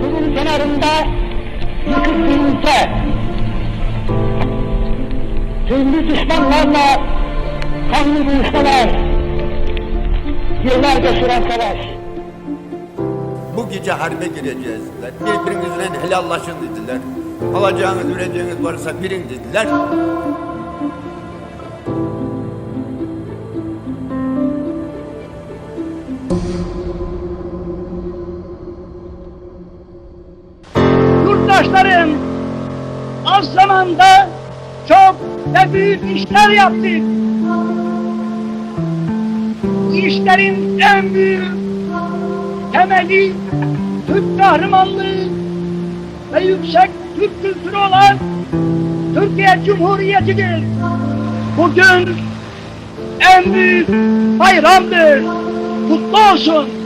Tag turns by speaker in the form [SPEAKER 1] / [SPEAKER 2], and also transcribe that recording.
[SPEAKER 1] suyun kenarında yıkık bir ülke. Türlü düşmanlarla kanlı buluşmalar, yıllarca süren savaş.
[SPEAKER 2] Bu gece harbe gireceğiz dediler. Birbirinizle helallaşın dediler. Alacağınız, vereceğiniz varsa birin dediler.
[SPEAKER 3] Yurttaşlarım az zamanda çok ve büyük işler yaptık. İşlerin en büyük temeli Türk kahramanlığı ve yüksek Türk kültürü olan Türkiye Cumhuriyeti'dir. Bugün en büyük bayramdır. Kutlu olsun.